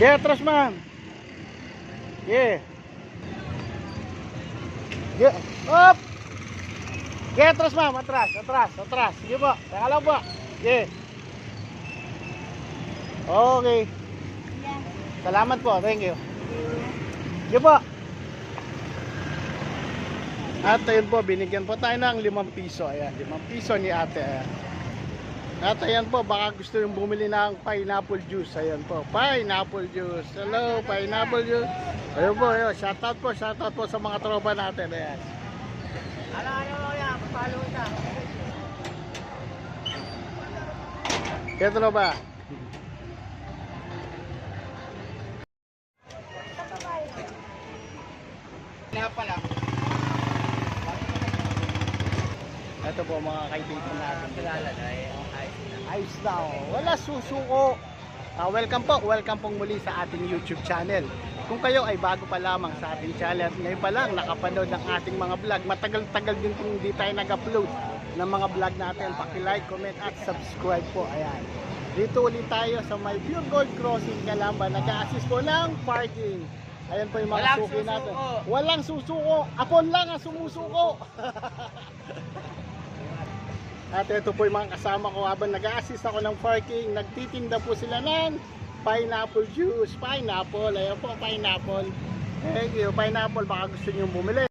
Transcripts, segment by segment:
Yeah, atras ma'am. Yeah. Yeah. Up! Yeah, atras ma'am. Atras, atras, atras. Sige po. Teka lang po. Yeah. Okay. Salamat po. Thank you. Sige po. At ayun po, binigyan po tayo ng 5 piso. Ayan, 5 piso ni ate. Ayan. At ayan po, baka gusto yung bumili ng pineapple juice. Ayan po, pineapple juice. Hello, pineapple juice. Ayun po, ayun. Shoutout po, shoutout po sa mga tropa natin. Ayan. Ano, ano, yan, follow na. Kaya tropa. Pala. Ito po mga kaibigan natin. Kilala na eh. Ayos na oh. Wala susuko. Ah, welcome po, welcome pong muli sa ating YouTube channel. Kung kayo ay bago pa lamang sa ating channel, ngayon pa lang nakapanood ng ating mga vlog. Matagal-tagal din kung hindi tayo nag-upload ng mga vlog natin. Paki-like, comment at subscribe po. Ayan. Dito ulit tayo sa may Pure Gold Crossing Calamba. Nag-a-assist po ng parking. Ayan po yung mga Walang suki natin. Walang susuko. Apon lang ang sumusuko. At ito po yung mga kasama ko habang nag-assist ako ng parking, nagtitinda po sila ng pineapple juice. Pineapple, ayun po, pineapple. Thank you, pineapple, baka gusto nyo bumili.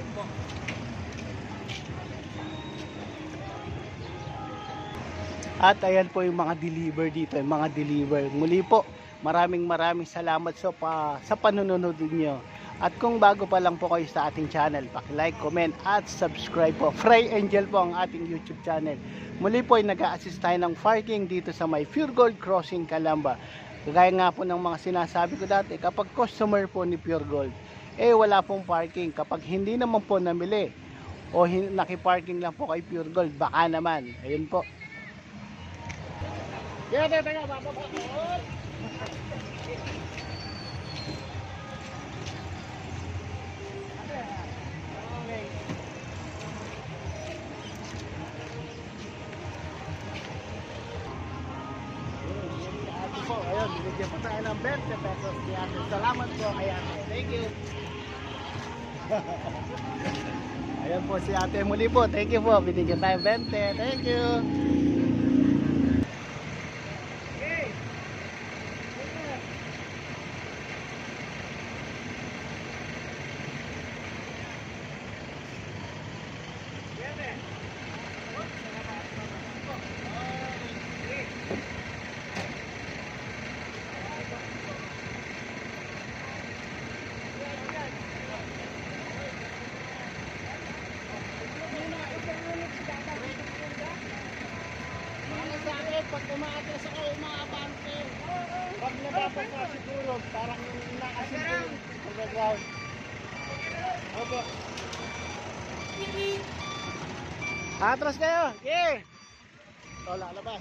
5 po. At ayan po yung mga deliver dito, yung mga deliver. Muli po, maraming maraming salamat so pa, sa panunood niyo. At kung bago pa lang po kayo sa ating channel, paki-like, comment at subscribe po. Fry Angel po ang ating YouTube channel. Muli po ay nag-a-assist tayo ng parking dito sa may Pure Gold Crossing Calamba. Kagaya nga po ng mga sinasabi ko dati, kapag customer po ni Pure Gold, eh wala pong parking. Kapag hindi naman po namili o nakiparking lang po kay Pure Gold, baka naman. Ayun po. Yeah, teka, teka, bababa. Ate 20 pesos ni ate. Salamat po kay ate. Thank you. Ayan po si ate muli po. Thank you po. Binigyan tayo 20. Thank you. Mga sa akin, pag umaatras ako, umaabante. Pag nababa ka siguro, parang nakasin ko sa ground. Opo. Atras kayo! Yeah! Ito, lalabas.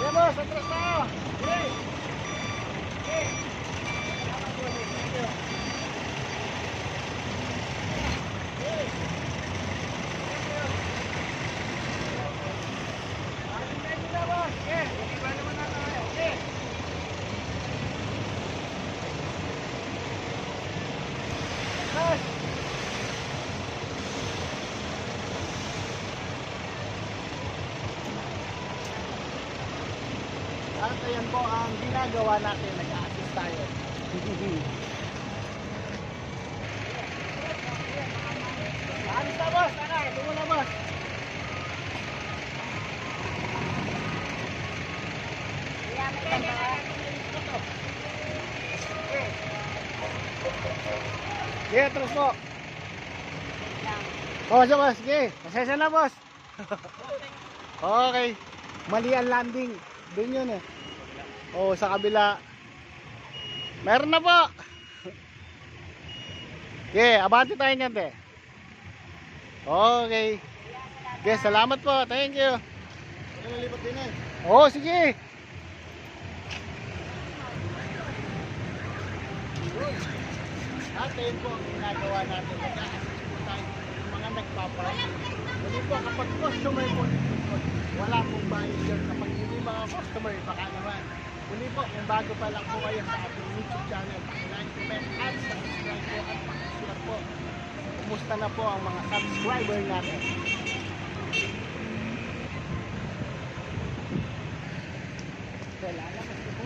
Yeah, boss! Atras tayo! Yeah! at ayan po ang ginagawa natin nag-assist tayo alis na boss ano, tara tumula boss Sige, yeah, terus po. Oh, sige, boss. Sige, pasensya na, boss. okay. Mali landing. Doon yun eh. Oh, sa kabila. Meron na po. Okay, abante tayo niyan, te. Okay. Okay, salamat po. Thank you. Nalipat din eh. Oh, sige. At ayun po ang ginagawa natin. Nag-assist po tayo mga nagpapalit. Hindi po kapag customer po wala pong bayad. Kapag hindi mga customer, baka naman. Muli po, kung bago pa lang po kayo sa ating YouTube channel, like, comment, at subscribe po at pakishare po. Kumusta na po ang mga subscriber natin? Wala na kasi po.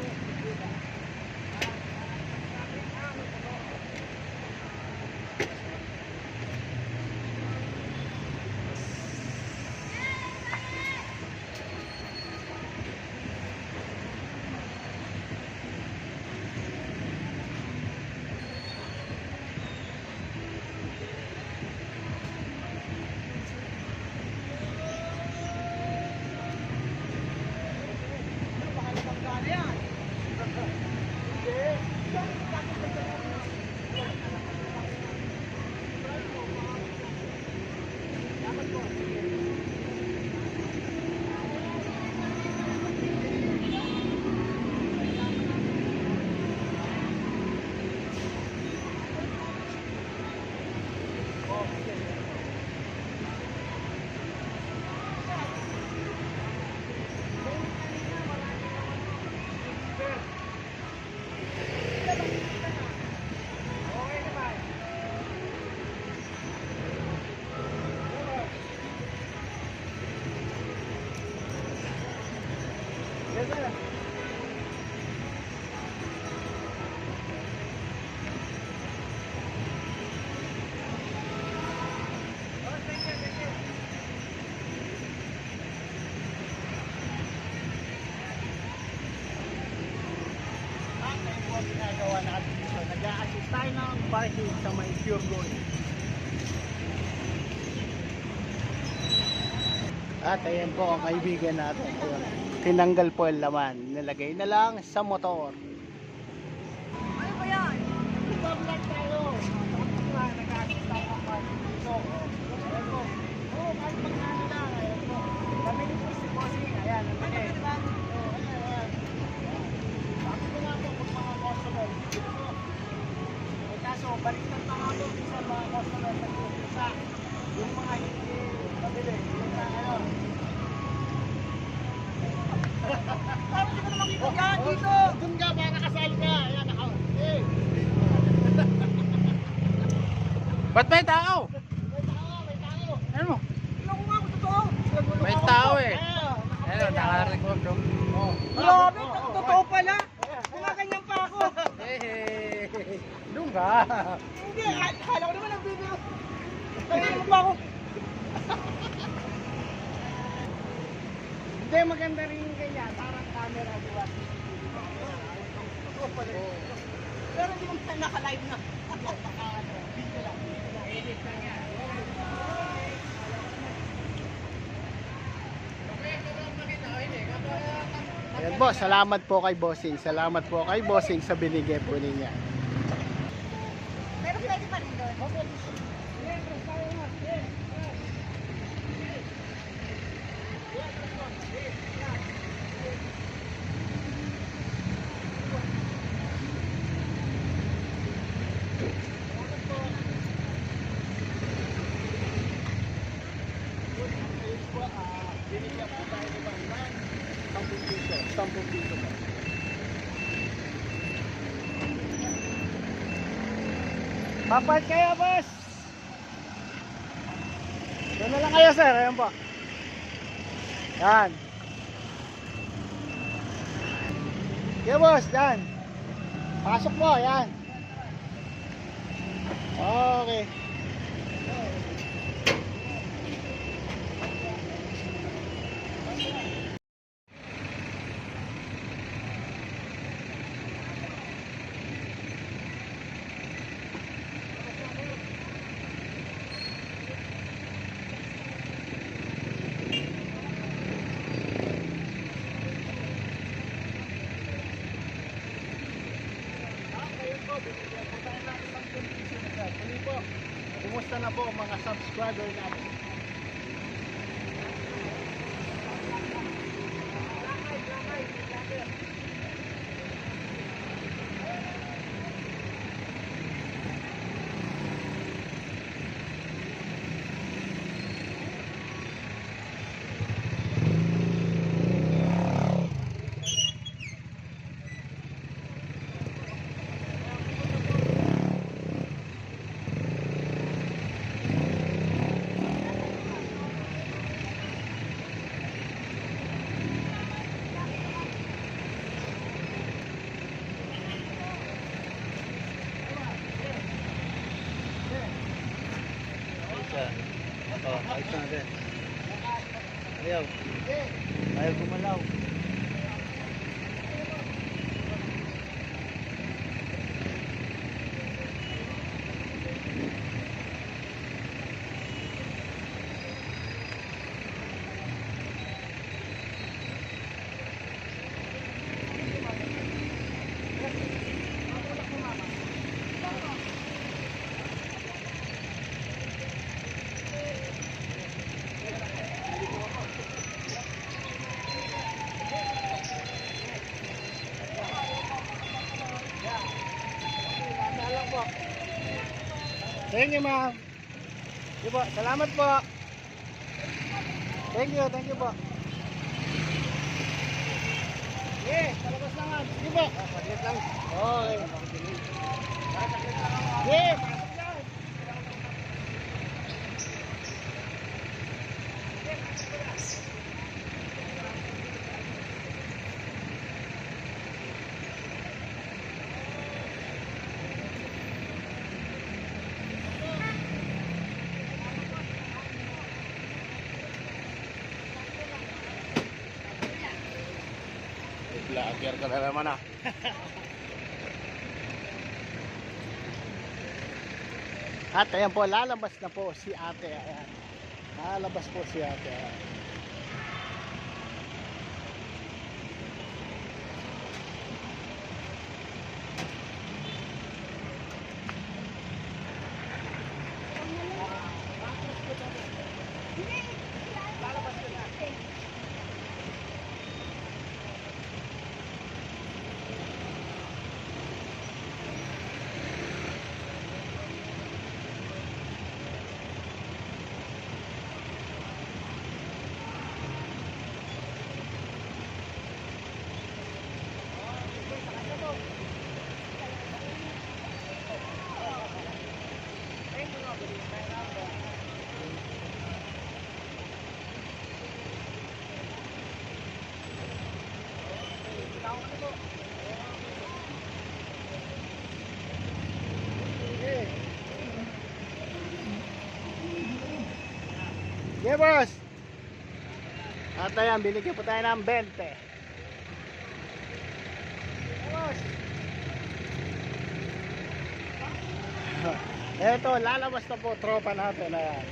Yes, sir. At ayun po ang ginagawa natin dito. Nag-a-assist tayo ng parking sa may pure gold. At ayan po ang kaibigan natin. Tinanggal po ang laman. Nilagay na lang sa motor. Ano ba yan? Pag-vlog tayo. Nag-assist tayo ng parking dito. Ayan po. Oo, kahit magkano lang. Ayan po. Kami ni si Bossing. Ayan, ang Ano mali. ba? Oo, ayan, ayan. Sabi ko nga po, kung mga customer, dito po. Eh, kaso, baliktad na nga po sa mga customer sa sa yung mga hindi mabili. Yung na ano. Parang hindi ko na makita dyan dito. Doon ka, baka kasali ka. Ayan, ako. Eh, Ba't may tao? may tao, may tao. Ano mo? Tingnan ko nga kung totoo. May tao eh. Ano, naka-record? Oh. Grabe, totoo pala. Kumakanyan pa ako. Hey, doon ka. Hindi, ha- kala ko naman ang video. Ay, pa ako. Hindi, maganda rin ganyan. Parang camera, di ba? Totoo pala. Pero hindi mo naka-live na. Video lang. Edit lang yan. Boss, salamat po kay Bossing. Salamat po kay Bossing sa binigay po niya. Pero pwede pa rin doon. Ayun po, ah, binigyan po tayo ni Bang Bang. 10 piso. 10 piso po. Papat kayo, boss! Doon na lang kayo, sir. Ayan po. Yan. Okay, boss. Yan. Pasok po. Yan. po, kumusta na po mga subscriber natin? Thank you, ma'am. Sige po, salamat po. Thank you, thank you po. Sige, palabas lang. Sige po. Saglit lang. Okay. Sige, pasok lang. Vlogger ka na naman ah. At ayan po, lalabas na po si ate. Ayan. Lalabas po si ate. Ayan. Yeah, boss. At ayan, binigyan po tayo ng 20. Yeah, boss. Eto, lalabas na po tropa natin. Ayan.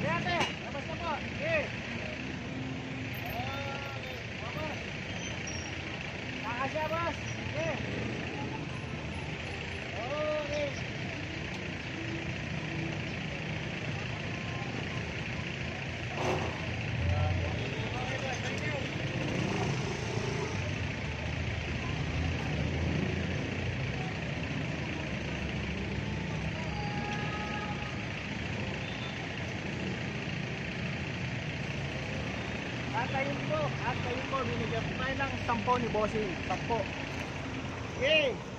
Yate, labas na po. Sige. Okay. Vamos. Kakasya, boss. Sige. Okay. At ayun po, binigyan po tayo ng 10 ni Bossing. 10. Okay.